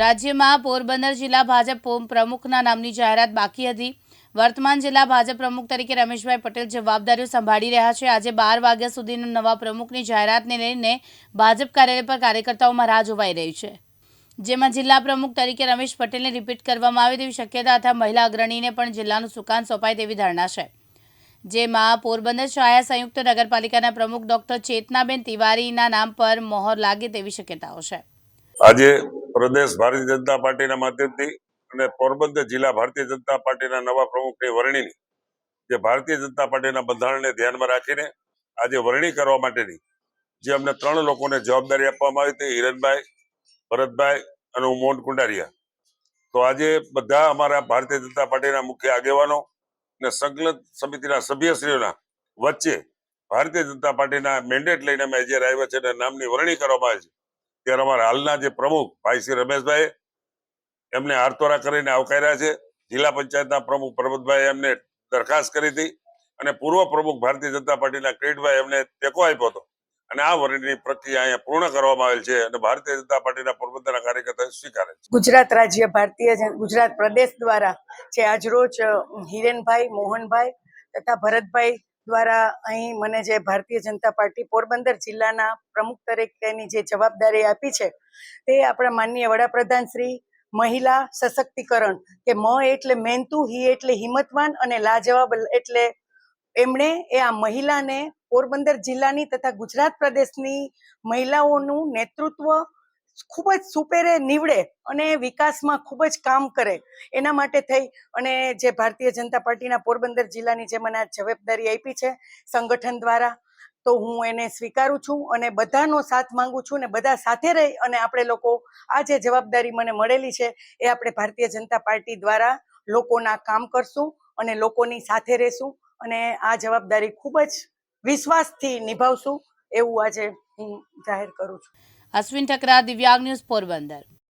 રાજ્યમાં પોરબંદર જિલ્લા ભાજપ પ્રમુખના નામની જાહેરાત બાકી હતી. વર્તમાન જિલ્લા ભાજપ પ્રમુખ તરીકે રમેશભાઈ પટેલ જવાબદારીઓ સંભાળી રહ્યા છે. આજે બાર વાગ્યા સુધીના નવા પ્રમુખની જાહેરાતને લઈને ભાજપ કાર્યાલય પર કાર્યકર્તાઓમાં રાહ જોવાઈ રહી છે. જેમાં જિલ્લા પ્રમુખ તરીકે રમેશ પટેલને રિપીટ કરવામાં આવે તેવી શક્યતા તથા મહિલા અગ્રણીને પણ જિલ્લાનું સુકાન સોંપાય તેવી ધારણા છે. જેમાં પોરબંદર છાયા સંયુક્ત નગરપાલિકાના પ્રમુખ ડોક્ટર ચેતનાબેન તિવારીના નામ પર મોહર લાગે તેવી શક્યતાઓ છે. આજે પ્રદેશ ભારતીય જનતા પાર્ટીના માધ્યમથી અને પોરબંદર જિલ્લા ભારતીય જનતા પાર્ટીના નવા પ્રમુખની વરણીની જે ભારતીય જનતા પાર્ટીના બંધારણને ધ્યાનમાં રાખીને આજે વરણી કરવા માટેની જે અમને ત્રણ લોકોને જવાબદારી આપવામાં આવી હતી હિરનભાઈ ભરતભાઈ અને હું મોહન કુંડારિયા. તો આજે બધા અમારા ભારતીય જનતા પાર્ટીના મુખ્ય આગેવાનો અને સંકલન સમિતિના સભ્યશ્રીઓના વચ્ચે ભારતીય જનતા પાર્ટીના મેન્ડેટ લઈને અમે જ્યારે આવ્યા છે નામની વરણી કરવામાં આવી છે. ત્યારે અમારા હાલના જે પ્રમુખ ભાઈ શ્રી રમેશભાઈ એમને આરતોરા કરીને આવકાર્યા છે. જિલ્લા પંચાયતના પ્રમુખ પ્રમોદભાઈ એમને દરખાસ્ત કરી હતી અને પૂર્વ પ્રમુખ ભારતીય જનતા પાર્ટીના કિરીટભાઈ એમને ટેકો આપ્યો હતો. અને આ વરણીની પ્રક્રિયા અહીંયા પૂર્ણ કરવામાં આવેલ છે અને ભારતીય જનતા પાર્ટીના પોરબંદરના કાર્યકર્તાએ સ્વીકારે છે. ગુજરાત રાજ્ય ભારતીય ગુજરાત પ્રદેશ દ્વારા જે આજરોજ હિરેનભાઈ, મોહનભાઈ તથા ભરતભાઈ દ્વારા અહીં મને જે ભારતીય જનતા પાર્ટી પોરબંદર જિલ્લાના પ્રમુખ તરીકેની જે જવાબદારી આપી છે, તે આપણા માનનીય વડાપ્રધાન શ્રી, મહિલા સશક્તિકરણ, કે મ એટલે મહેનતુ હી એટલે હિંમતવાન અને લાજવાબ એટલે એમણે એ આ મહિલાને પોરબંદર જિલ્લાની તથા ગુજરાત પ્રદેશની મહિલાઓનું નેતૃત્વ ખૂબ જ સુપેરે નીવડે અને વિકાસમાં ખૂબ જ કામ કરે. એના માટે થઈ અને જે ભારતીય જનતા પાર્ટીના પોરબંદર જિલ્લાની જે મને જવાબદારી આપી છે સંગઠન દ્વારા, તો હું એને સ્વીકારું છું અને બધાનો સાથ માંગુ છું ને બધા સાથે રહી અને આપણે લોકો આ જે જવાબદારી મને મળેલી છે એ આપણે ભારતીય જનતા પાર્ટી દ્વારા લોકોના કામ કરશું અને લોકોની સાથે રહેશું અને આ જવાબદારી ખૂબ જ વિશ્વાસથી નિભાવશું એવું આજે હું જાહેર કરું છું. અશ્વિન ઠકરા દિવ્યાંગ ન્યૂઝ પોરબંદર